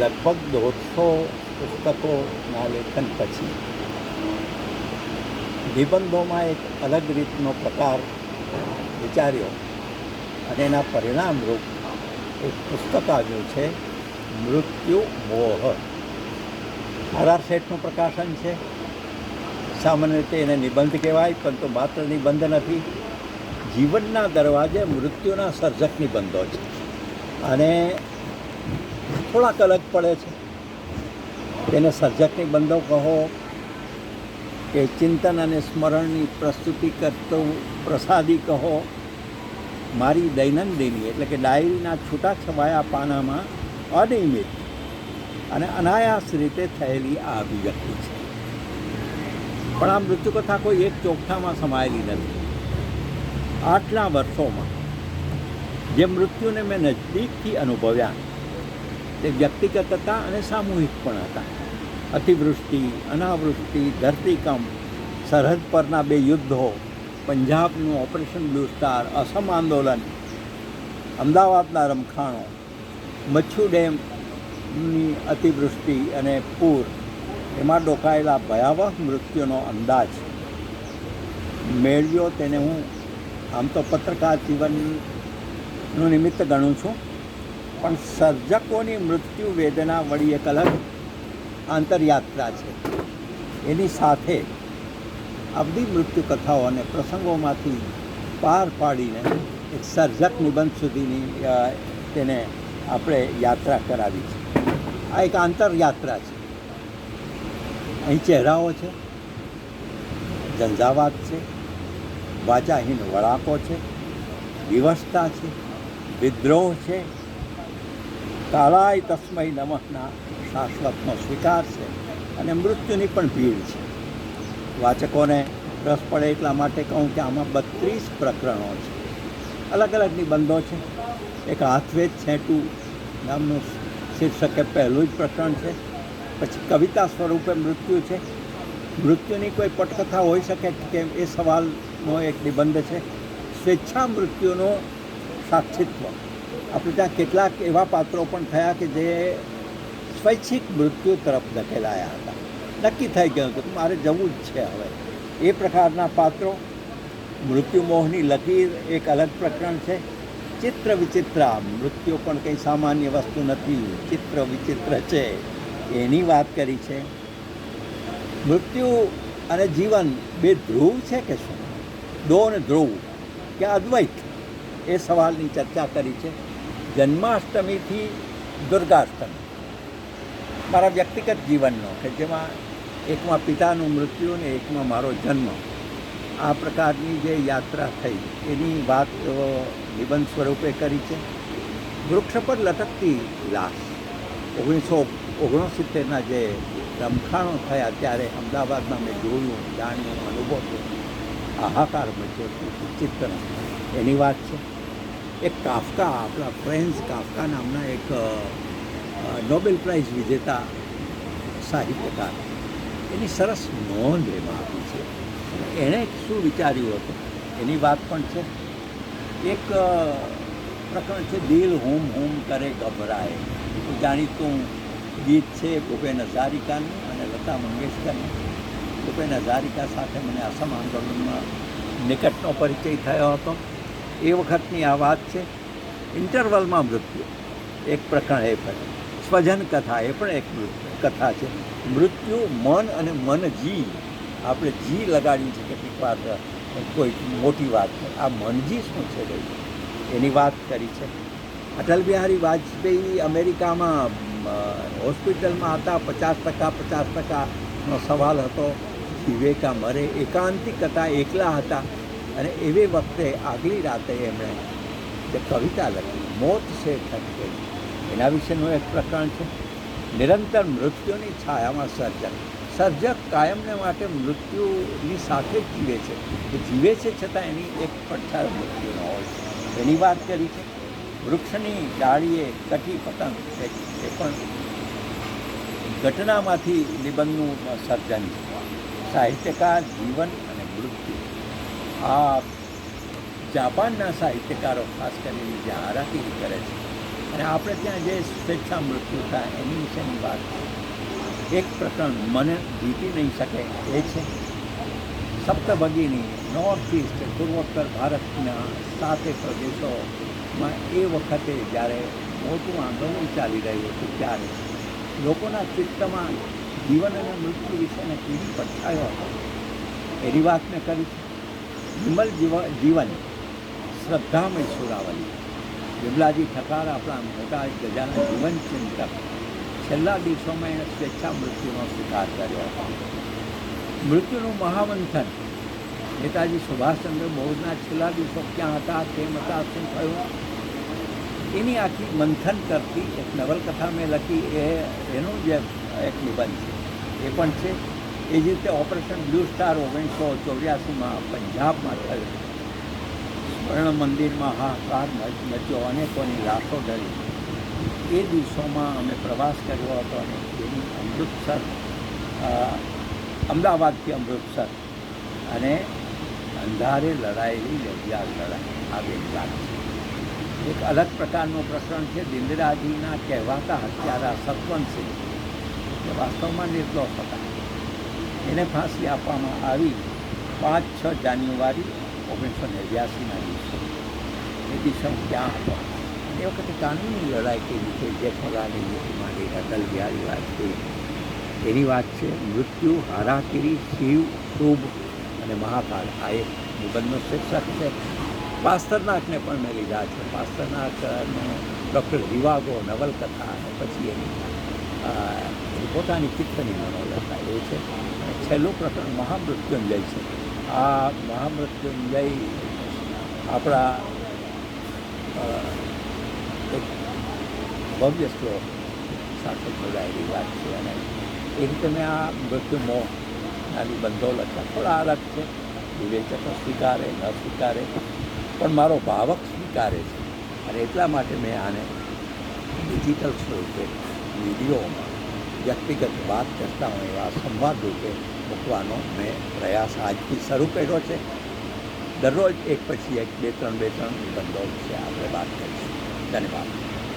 લગભગ દોઢસો પુસ્તકોના લેખન પછી. નિબંધોમાં એક અલગ રીતનો પ્રકાર વિચાર્યો અને એના પરિણામરૂપ એક પુસ્તક આવ્યું છે, મૃત્યુ મોહ. આર શેઠનું પ્રકાશન છે. સામાન્ય રીતે એને નિબંધ કહેવાય, પરંતુ માત્ર નિબંધ નથી. જીવનના દરવાજે મૃત્યુના સર્જક નિબંધો છે. અને થોડાક અલગ પડે છે. તેને સર્જકની બંધો કહો કે ચિંતન અને સ્મરણની પ્રસ્તુતિ કરતું પ્રસાદી કહો. મારી દૈનંદિની એટલે કે ડાયરીના છૂટાછવાયા પાનામાં અનિયમિત અને અનાયાસ રીતે થયેલી આ અભિવ્યક્તિ છે. પણ આ મૃત્યુકથા કોઈ એક ચોકઠામાં સમાયેલી નથી. આટલા વર્ષોમાં જે મૃત્યુને મેં નજદીકથી અનુભવ્યા તે વ્યક્તિગત હતા અને સામૂહિક પણ હતા. અતિવૃષ્ટિ, અનાવૃષ્ટિ, ધરતીકંપ, સરહદ પરના બે યુદ્ધો, પંજાબનું ઓપરેશન બ્લુ સ્ટાર, અસમ આંદોલન, અમદાવાદના રમખાણો, મચ્છુ ડેમની અતિવૃષ્ટિ અને પૂર, એમાં ડોકાયેલા ભયાવહ મૃત્યુનો અંદાજ. મેળવ્યો તેને હું. આમ તો પત્રકાર જીવનનું નિમિત્ત ગણું છું. પણ સર્જકોની મૃત્યુ વેદના વળી એક અલગ આંતરયાત્રા છે. એની સાથે આ બધી મૃત્યુ કથાઓ અને પ્રસંગોમાંથી પાર પાડીને એક સર્જક નિબંધ સુધીની તેને આપણે યાત્રા કરાવી છે. આ એક આંતરયાત્રા છે. અહીં ચહેરાઓ છે, ઝંઝાવાત છે વાચાહીન વળાકો છે, વિવશતા છે, વિદ્રોહ છે કાળાય તસ્મય નમઃના શાશ્વતનો સ્વીકાર છે અને મૃત્યુની પણ ભીડ છે. વાચકોને રસ પડે એટલા માટે કહું કે આમાં બત્રીસ પ્રકરણો છે. અલગ અલગ નિબંધો છે. એક હાથવેદ છેટું નામનું શીર્ષકે પહેલું જ પ્રકરણ છે. પછી કવિતા સ્વરૂપે મૃત્યુ છે. મૃત્યુની કોઈ પટકથા હોઈ શકે કે એ સવાલનો એક નિબંધ છે. સ્વેચ્છા મૃત્યુનું સાક્ષિત્વ. આપણે ત્યાં કેટલાક એવા પાત્રો પણ થયા કે જે સ્વૈચ્છિક મૃત્યુ તરફ ધકેલાયા હતા. નક્કી થઈ ગયું હતું મારે જવું જ છે હવે. એ પ્રકારના પાત્રો મૃત્યુમોહની લકીર એક અલગ પ્રકરણ છે. ચિત્ર વિચિત્ર, મૃત્યુ પણ કંઈ સામાન્ય વસ્તુ નથી. ચિત્ર વિચિત્ર છે. એની વાત કરી છે. મૃત્યુ અને જીવન બે ધ્રુવ છે કે શું? દો અને ધ્રુવ. કે અદ્વૈત? એ સવાલની ચર્ચા કરી છે. જન્માષ્ટમીથી દુર્ગાષ્ટમી. મારા વ્યક્તિગત જીવનનો કે જેમાં એકમાં પિતાનું મૃત્યુ અને એકમાં મારો જન્મ. આ પ્રકારની જે યાત્રા થઈ, એની વાત એવો નિબંધ સ્વરૂપે કરી છે. વૃક્ષ પર લટકતી લાશ. ઓગણીસો ઓગણસિત્તેરના જે રમખાણો થયા ત્યારે અમદાવાદમાં મેં જોયું, જાણ્યું, અનુભવ્યું. હાહાકાર મચ્યો ચિત્ર એની વાત છે. એક કાફકા, આપણા ફ્રેન્સ કાફકા નામના એક નોબેલ પ્રાઇઝ વિજેતા સાહિત્યકાર. એની સરસ નોંધ એમાં આપી છે. એણે શું વિચાર્યું હતું? એની વાત પણ છે. એક પ્રકરણ છે, દિલ હોમ હોમ કરે ગભરાય. જાણીતું ગીત છે ભૂપેન હઝારિકાનું અને લતા મંગેશકરનું. ભૂપેન હઝારિકા સાથે મને આસામ આંદોલનમાં નિકટનો પરિચય થયો હતો. એ વખતની આ વાત છે. ઇન્ટરવલમાં મૃત્યુ. એક પ્રકરણ એ પણ. સ્વજન કથા એ પણ એક કથા છે. મૃત્યુ મન અને મન જી. આપણે જી લગાડ્યું છે કેટલીક વાર, કોઈ મોટી વાત છે. આ મનજી શું છે ભાઈ? એની વાત કરી છે. અટલ બિહારી વાજપેયી અમેરિકામાં હોસ્પિટલમાં હતા. પચાસ ટકા, પચાસ ટકાનો સવાલ હતો. વિવેકા મરે. એકાંતિક હતા. એકલા હતા. અને એવી વખતે આગલી રાતે એમણે જે કવિતા લખી, મોત છે ઠટકે એના વિશેનું એક પ્રકરણ છે. નિરંતર મૃત્યુની છાયામાં સર્જક સર્જક કાયમને માટે મૃત્યુની સાથે જ જીવે છે. જીવે છે છતાં એની એક પડછાયો મૃત્યુ ન હોય. એની વાત કરી છે. વૃક્ષની ડાળીએ કટી પતંગ એ પણ ઘટનામાંથી નિબંધનું સર્જન છે. સાહિત્યકાર જીવન આ જાપાનના સાહિત્યકારો ખાસ કરીને જે હારાકીરી કરે છે. અને આપણે ત્યાં જે સ્વેચ્છા મૃત્યુ થાય એની વિશેની વાત એક પ્રકરણ મને જીતી નહીં શકે એ છે. સપ્તભગીની નોર્થ ઇસ્ટ પૂર્વોત્તર ભારતના સાતે પ્રદેશોમાં એ વખતે જ્યારે મોટું આંદોલન ચાલી રહ્યું હતું ત્યારે લોકોના ચિત્તમાં જીવન અને મૃત્યુ વિશેને કેવી પડછાયો હતો. એની વાત મેં કરી છે. વિમલ જીવ, જીવન, શ્રદ્ધામય સુરાવલી. વિમલાજી ઠકાર આપણા મોટા ગજાના જીવન ચિંતક. છેલ્લા દિવસોમાં એણે સ્વેચ્છા મૃત્યુનો સ્વીકાર કર્યો. હતો મૃત્યુનું મહામંથન. નેતાજી સુભાષચંદ્ર બોઝના છેલ્લા દિવસો ક્યાં હતા, કેમ હતા, શું થયું? એની આખી મંથન કરતી એક નવલકથા મેં લખી. એ, એનું જે એક નિબંધ છે. એ પણ છે. એ જ રીતે ઓપરેશન બ્લુ સ્ટાર ઓગણીસો ચોર્યાસીમાં પંજાબમાં થયું. સ્વર્ણ મંદિરમાં હાહાકાર મચ્યો, અનેકોની લાશો ધરી એ દિવસોમાં અમે પ્રવાસ કર્યો હતો અને એની અમૃતસર અમદાવાદથી અમૃતસર અને અંધારે લડાયેલી લડિયાળ લડાઈ આ બે છે એક અલગ પ્રકારનો પ્રકરણ છે. દિંદરાજીના કહેવાતા હત્યારા સતવંતસિંહ વાસ્તવમાં નિર્દોષ હતા. એને ફાંસી આપવામાં આવી પાંચ છ જાન્યુઆરી ઓગણીસો નેવ્યાસીના દિવસે. એ દિવસે ક્યાં હતો એ વખતે કાનૂની લડાઈ કેવી છે? જેઠમલાલની મૃત્યુ માટે અટલ બિહારી વાજપેયી. એની વાત છે, મૃત્યુ હારાકીરી શિવ, શુભ અને મહાકાળ. આ એક નિબંધનો શીર્ષક છે. પાસ્તરનાકને પણ મેં લીધા છે. પાસ્તરનાકનો ડૉક્ટર રિવાગો નવલકથા અને પછી એની પોતાની ચિત્તની મનોલતા એ છે. છેલ્લું પ્રકરણ મહામૃત્યુંજય છે. આ મહામૃત્યુંજય આપણા એક ભવ્ય શ્લોક સાથે જોડાયેલી વાત છે અને એ રીતે મેં આ મૃત્યુ મોહ ના નિબંધો લખ્યા. થોડા અલગ છે. વિવેચક સ્વીકારે, ન સ્વીકારે, પણ મારો ભાવક સ્વીકારે છે. અને એટલા માટે મેં આને ડિજિટલ સ્વરૂપે વિડીયોમાં વ્યક્તિગત વાત કરતા હોય એવા સંવાદ રૂપે મૂકવાનો મેં પ્રયાસ આજથી શરૂ કર્યો છે. દરરોજ એક પછી એક બે, ત્રણ બે, ત્રણ નિબંધો વિશે આપણે વાત કરીશું. ધન્યવાદ.